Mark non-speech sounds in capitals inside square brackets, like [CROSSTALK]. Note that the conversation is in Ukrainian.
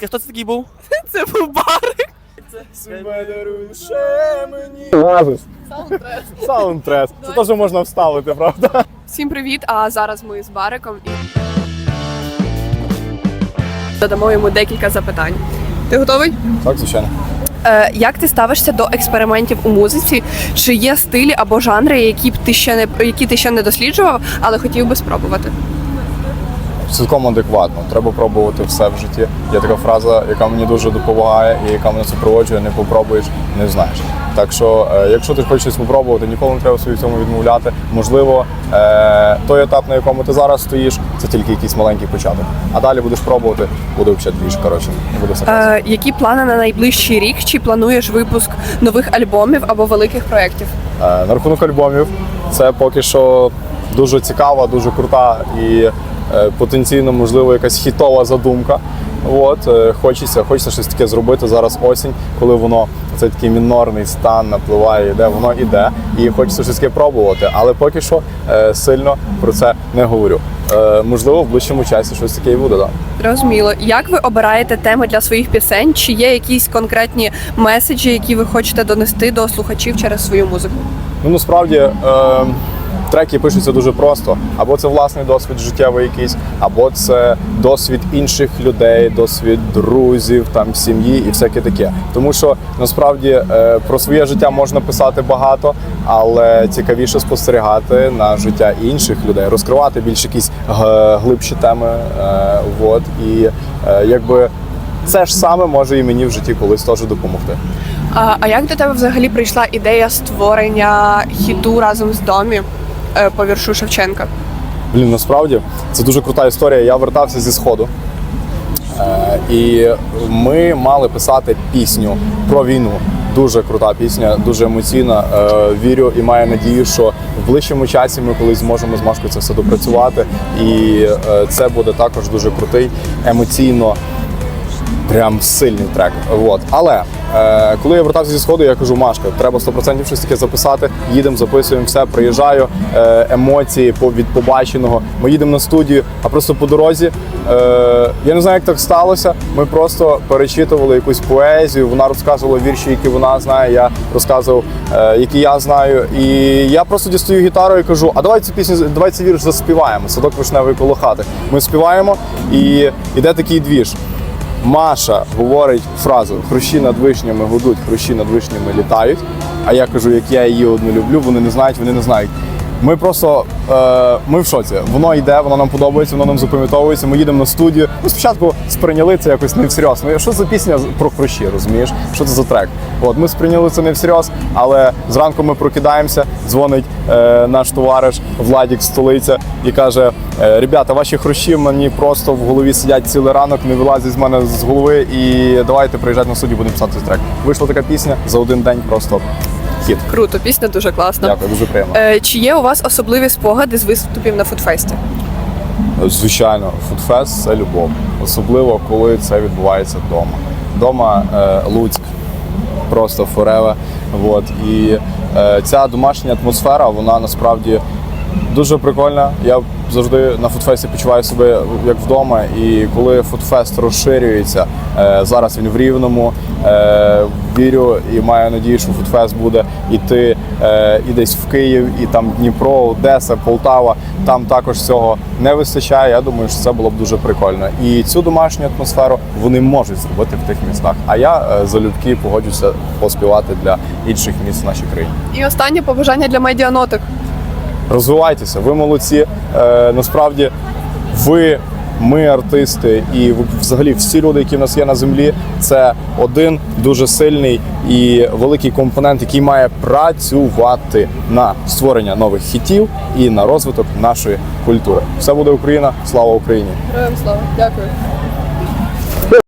ласка, хто це такий був? [LAUGHS] Це був барик. Мені. Саундтрес. Це теж можна вставити, правда? Всім привіт! А зараз ми з бариком і задамо йому декілька запитань. Ти готовий? Так, звичайно. Е, як ти ставишся до експериментів у музиці? Чи є стилі або жанри, які б ти ще не які ти ще не досліджував, але хотів би спробувати? Цілком адекватно. Треба пробувати все в житті. Є така фраза, яка мені дуже допомагає і яка мене супроводжує, не попробуєш, не знаєш. Так що, е, якщо ти хочеш щось спробувати, ніколи не треба собі в цьому відмовляти. Можливо, е, той етап, на якому ти зараз стоїш, це тільки якийсь маленький початок. А далі будеш пробувати, буде взагалі двіж, коротше, буде все класно. Е, які плани на найближчий рік? Чи плануєш випуск нових альбомів або великих проєктів? На рахунок альбомів, це поки що дуже цікава, дуже крута і потенційно, можливо, якась хітова задумка. От, е, хочеться, хочеться щось таке зробити зараз осінь, коли воно цей такий мінорний стан напливає, йде, воно іде, і хочеться щось таке пробувати. Але поки що е, сильно про це не говорю. Е, можливо, в ближчому часі щось таке і буде. Да. Зрозуміло. Як ви обираєте теми для своїх пісень? Чи є якісь конкретні меседжі, які ви хочете донести до слухачів через свою музику? Ну насправді е, треки пишуться дуже просто. Або це власний досвід життєвий якийсь, або це досвід інших людей, досвід друзів, там сім'ї і всяке таке. Тому що насправді е, про своє життя можна писати багато, але цікавіше спостерігати на життя інших людей, розкривати більш якісь глибші теми. Е, вот і е, якби. Це ж саме може і мені в житті колись теж допомогти. А, а як до тебе взагалі прийшла ідея створення хіту разом з домі е, по віршу Шевченка? Блін, насправді це дуже крута історія. Я вертався зі сходу. Е, і ми мали писати пісню про війну. Дуже крута пісня, дуже емоційна. Е, вірю і маю надію, що в ближчому часі ми колись зможемо з Машкою це все допрацювати. І е, це буде також дуже крутий, емоційно прям сильний трек. От. Але е, коли я вертався зі сходу, я кажу, Машка, треба 100% щось таке записати. Їдемо, записуємо все, приїжджаю, е, емоції від побаченого. Ми їдемо на студію, а просто по дорозі. Е, я не знаю, як так сталося. Ми просто перечитували якусь поезію. Вона розказувала вірші, які вона знає. Я розказував, е, які я знаю. І я просто дістаю гітару і кажу: а давай цю пісню, давай цей вірш заспіваємо. Садок вишневий коло хати. Ми співаємо, і йде такий двіж. Маша говорить фразу Хрущі над вишнями гудуть, хрущі над вишнями літають. А я кажу, як я її одну люблю, вони не знають, вони не знають. Ми просто е, ми в шоці. Воно йде, воно нам подобається, воно нам запам'ятовується. Ми їдемо на студію. Ми спочатку сприйняли це якось не всерйоз. Ну що за пісня про хрущі, розумієш? Що це за трек? От ми сприйняли це не всерйоз, але зранку ми прокидаємося, дзвонить е, наш товариш Владік столиця і каже: е, Ребята, ваші хрущі мені просто в голові сидять цілий ранок, не вилазять з мене з голови. І давайте приїжджати на студію, будемо писати трек. Вийшла така пісня за один день. Просто хіт. Круто, пісня дуже класна. Дякую, дуже приємно. Е, чи є у вас особливі спогади з виступів на фудфесті? Звичайно, фудфест це любов, особливо коли це відбувається вдома. Вдома е, Луцьк, просто фореве. От І е, ця домашня атмосфера, вона насправді дуже прикольна. Я завжди на фудфесті почуваю себе як вдома. І коли фудфест розширюється, е, зараз він в рівному. Е, вірю і маю надію, що фудфест буде іти е, і десь в Київ, і там Дніпро, Одеса, Полтава. Там також цього не вистачає. Я думаю, що це було б дуже прикольно. І цю домашню атмосферу вони можуть зробити в тих містах. А я залюбки погоджуся поспівати для інших міст в нашій країні. І останнє побажання для медіанотик. Розвивайтеся, ви молодці. Е, насправді, ви, ми, артисти, і взагалі всі люди, які в нас є на землі, це один дуже сильний і великий компонент, який має працювати на створення нових хітів і на розвиток нашої культури. Все буде Україна, слава Україні! Героям слава, дякую.